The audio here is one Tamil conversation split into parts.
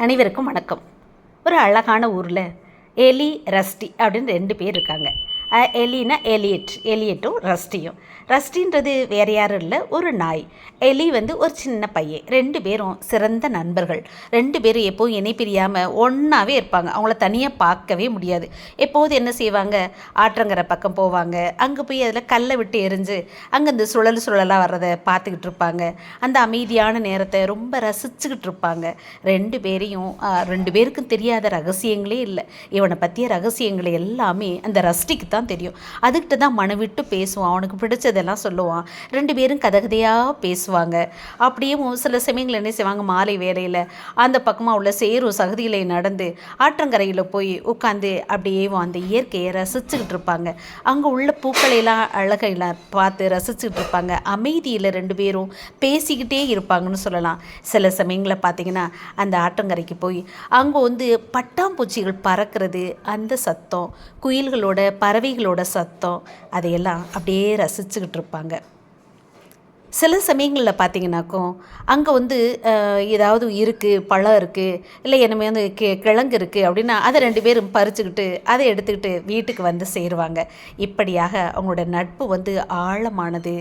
அனைவருக்கும் வணக்கம். ஒரு அழகான ஊரில் எலி ரஸ்டி அப்படின்னு ரெண்டு பேர் இருக்காங்க. Elina Eliot எலியட்டும் ரஸ்டியும். ரஸ்டின்றது வேறு யாரும் இல்லை ஒரு நாய். எலி வந்து ஒரு சின்ன பையன் ரெண்டு பேரும் சிறந்த நண்பர்கள். ரெண்டு பேரும் எப்போவும் இணை பிரியாமல் ஒன்றாவே இருப்பாங்க. அவங்கள தனியாக பார்க்கவே முடியாது. எப்போது என்ன செய்வாங்க? ஆற்றங்கரை பக்கம் போவாங்க. அங்கே போய் அதில் கல்லை விட்டு எரிஞ்சு அங்கே இந்த சுழல் சுழலாக வர்றதை பார்த்துக்கிட்டு இருப்பாங்க. அந்த அமைதியான நேரத்தை ரொம்ப ரசிச்சுக்கிட்டு இருப்பாங்க. ரெண்டு பேரையும் ரெண்டு பேருக்கும் தெரியாத ரகசியங்களே இல்லை. இவனை பற்றிய ரகசியங்களை எல்லாமே அந்த ரஸ்டிக்கு தான் தெரியும். அதுக்கிட்ட தான் மனவிட்டு பேசுவான். அவனுக்கு பிடிச்சதெல்லாம் சொல்லுவான். ரெண்டு பேரும் கதகதையாக பேசுவாங்க. அப்படியே சில சமயங்கள் என்ன செய்வாங்க? மாலை வேலையில் அந்த பக்கமாக உள்ள சேரும் சகதிகளை நடந்து ஆற்றங்கரையில் போய் உட்காந்து அப்படியே அந்த இயற்கையை ரசிச்சுக்கிட்டு இருப்பாங்க. அங்கே உள்ள பூக்களையெல்லாம் அழகையெல்லாம் பார்த்து ரசிச்சுக்கிட்டு இருப்பாங்க. அமைதியில் ரெண்டு பேரும் பேசிக்கிட்டே இருப்பாங்கன்னு சொல்லலாம். சில சமயங்களில் பார்த்தீங்கன்னா அந்த ஆற்றங்கரைக்கு போய் அங்கே வந்து பட்டாம்பூச்சிகள் பறக்கிறது அந்த சத்தம் குயில்களோட பறவை பறவைகளோட சத்தம் அதையெல்லாம் அப்படியே ரசிச்சுக்கிட்டு இருப்பாங்க. சில சமயங்களில் பார்த்தீங்கன்னாக்கும் அங்கே வந்து ஏதாவது இருக்குது பழம் இருக்குது இல்லை என்னமே வந்து கி கிழங்கு இருக்குது அப்படின்னா அதை ரெண்டு பேரும் பறிச்சுக்கிட்டு அதை எடுத்துக்கிட்டு வீட்டுக்கு வந்து சேருவாங்க. இப்படியாக அவங்களோட நட்பு வந்து ஆழமானது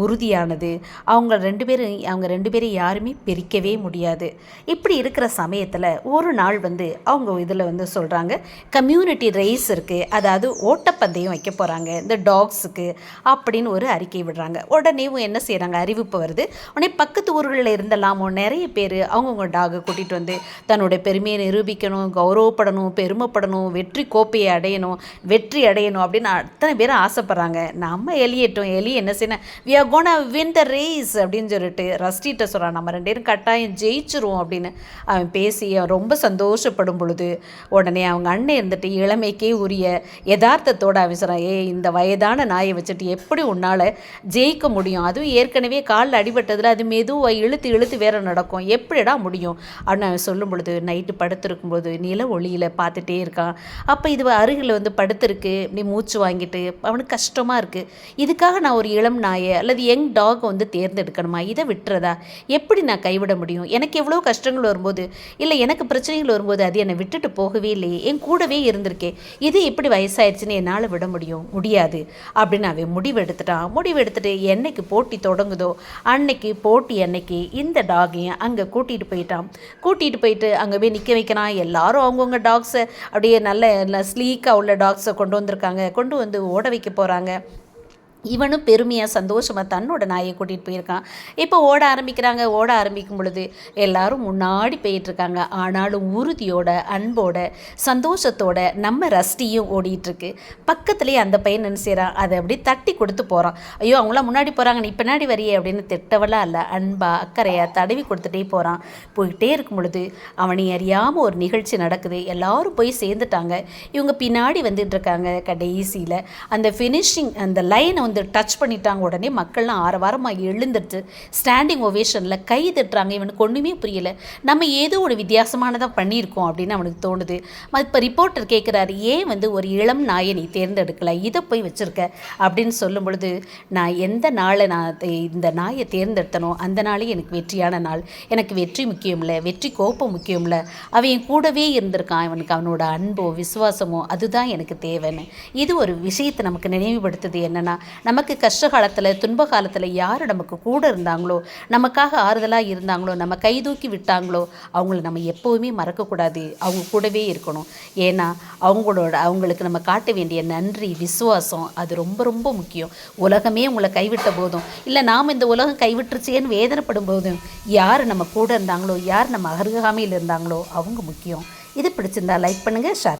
உறுதியானது. அவங்க ரெண்டு பேரும் அவங்க ரெண்டு பேரும் யாருமே பிரிக்கவே முடியாது. இப்படி இருக்கிற சமயத்தில் ஒரு நாள் வந்து அவங்க இதில் வந்து சொல்கிறாங்க கம்யூனிட்டி ரேஸ் இருக்குது அதாவது ஓட்டப்பந்தயம் வைக்க போகிறாங்க இந்த டாக்ஸுக்கு அப்படின்னு ஒரு அறிக்கை விடுறாங்க. உடனேவும் என்ன செய்கிறாங்க அறிவிப்பு வருது. உடனே பக்கத்து ஊர்களில் இருந்தெல்லாமோ நிறைய பேர் அவங்கவுங்க டாகை கூட்டிகிட்டு வந்து தன்னுடைய பெருமையை நிரூபிக்கணும் கௌரவப்படணும் பெருமைப்படணும் வெற்றி கோப்பையை அடையணும் வெற்றி அடையணும் அப்படின்னு அத்தனை பேரும் ஆசைப்பட்றாங்க. நம்ம எலியட்டும் எலி என்ன செய்யணும் we are gonna win the race அப்படின்னு சொல்லிட்டு ரஸ்டிட்ட சொல்கிறான் நம்ம ரெண்டு பேரும் கட்டாயம் ஜெயிச்சிருவோம் அப்படின்னு. அவன் பேசி அவன் ரொம்ப சந்தோஷப்படும் பொழுது உடனே அவங்க அண்ணன் இருந்துட்டு இளமைக்கே உரிய யதார்த்தத்தோடு அவசரம் ஏ இந்த வயதான நாயை வச்சுட்டு எப்படி உன்னால் ஜெயிக்க முடியும்? அதுவும் ஏற்கனவே காலில் அடிபட்டதில் அது மெதுவாக இழுத்து இழுத்து வேற நடக்கும். எப்படிடா முடியும்? அப்படின்னு அவன் சொல்லும் பொழுது நைட்டு படுத்திருக்கும் பொழுது நில ஒளியில் பார்த்துட்டே இருக்கான். அப்போ இது அருகில் வந்து படுத்திருக்கு. இப்படி மூச்சு வாங்கிட்டு. அவனுக்கு கஷ்டமாக இருக்குது இதுக்காக நான் ஒரு இளம் நாயை அல்லது யங் டாக் வந்து தேர்ந்தெடுக்கணுமா? இதை விட்டுறதா? எப்படி நான் கைவிட முடியும்? எனக்கு எவ்வளோ கஷ்டங்கள் வரும்போது இல்லை எனக்கு பிரச்சனைகள் வரும்போது அது என்னை விட்டுட்டு போகவே இல்லையே. என் கூடவே இருந்திருக்கே. இது எப்படி வயசாயிருச்சுன்னு என்னால் விட முடியும்? முடியாது. அப்படின்னு அவன் முடிவு எடுத்துட்டான் முடிவு எடுத்துட்டு என்னைக்கு போட்டி தொடங்குதோ? அன்னைக்கு போட்டி அன்னைக்கு இந்த டாகையும் அங்கே கூட்டிகிட்டு போயிட்டான். கூட்டிகிட்டு போயிட்டு அங்கே போய் நிற்க வைக்கிறான். எல்லாரும் அவங்கவுங்க டாக்ஸை அப்படியே நல்ல ஸ்லீக்காக உள்ள டாக்ஸை கொண்டு வந்திருக்காங்க. கொண்டு வந்து ஓட வைக்க போகிறாங்க இவனும் பெருமையாக சந்தோஷமாக தன்னோட நாயை கூட்டிகிட்டு போயிருக்கான். இப்போ ஓட ஆரம்பிக்கிறாங்க. ஓட ஆரம்பிக்கும் பொழுது எல்லாரும் முன்னாடி போயிட்டுருக்காங்க. ஆனாலும் உறுதியோட அன்போட சந்தோஷத்தோட நம்ம ரஸ்டியும் ஓடிட்டுருக்கு. பக்கத்துலேயே அந்த பையன் என்ன செய்கிறான் அதை அப்படியே தட்டி கொடுத்து போகிறான் ஐயோ அவங்களாம் முன்னாடி போகிறாங்க நீ பின்னாடி வரியே அப்படின்னு திட்டவெல்லாம் இல்லை. அன்பா அக்கறையாக தடவி கொடுத்துட்டே போகிறான் போயிட்டே இருக்கும் பொழுது அவனை அறியாமல் ஒரு நிகழ்ச்சி நடக்குது. எல்லாரும் போய் சேர்ந்துட்டாங்க. இவங்க பின்னாடி வந்துட்டு இருக்காங்க கடைசியில். அந்த ஃபினிஷிங் அந்த லைனை வந்து டச் பண்ணிட்டாங்க உடனே மக்கள்லாம் ஆரவாரமாக எழுந்துருச்சு ஸ்டாண்டிங் ஒவேஷனில் கை தட்டுறாங்க. இவனுக்கு ஒன்றுமே புரியலை. நம்ம ஏதோ ஒரு வித்தியாசமானதாக பண்ணியிருக்கோம் அப்படின்னு அவனுக்கு தோணுது. இப்போ ரிப்போர்ட்டர் கேட்குறாரு ஏன் வந்து ஒரு இளம் நாயை நீ தேர்ந்தெடுக்கலை? இதை போய் வச்சுருக்க? அப்படின்னு சொல்லும் பொழுது நான் எந்த நாளை நான் இந்த நாயை தேர்ந்தெடுத்தனோ அந்த நாளே எனக்கு வெற்றியான நாள். எனக்கு வெற்றி முக்கியம் இல்லை வெற்றி கோப்பம் முக்கியம் இல்லை அவன் என் கூடவே இருந்திருக்கான். அவனுக்கு அவனோட அன்போ விசுவாசமோ அதுதான் எனக்கு தேவைன்னு. இது ஒரு விஷயத்தை நமக்கு நினைவுபடுத்துது என்னென்னா நமக்கு கஷ்ட காலத்தில் துன்ப காலத்தில் யார் நமக்கு கூட இருந்தாங்களோ நமக்காக ஆறுதலாக இருந்தாங்களோ நம்ம கை தூக்கி விட்டாங்களோ அவங்கள நம்ம எப்போவுமே மறக்கக்கூடாது அவங்க கூடவே இருக்கணும். ஏன்னா அவங்களோட அவங்களுக்கு நம்ம காட்ட வேண்டிய நன்றி விசுவாசம் அது ரொம்ப ரொம்ப முக்கியம். உலகமே உங்களை கைவிட்ட போதும். இல்லை நாம் இந்த உலகம் கைவிட்டுருச்சேன்னு வேதனைப்படும் போதும் யார் நம்ம கூட இருந்தாங்களோ யார் நம்ம அருகாமையில் இருந்தாங்களோ அவங்க முக்கியம். இது பிடிச்சிருந்தா லைக் பண்ணுங்கள் ஷேர்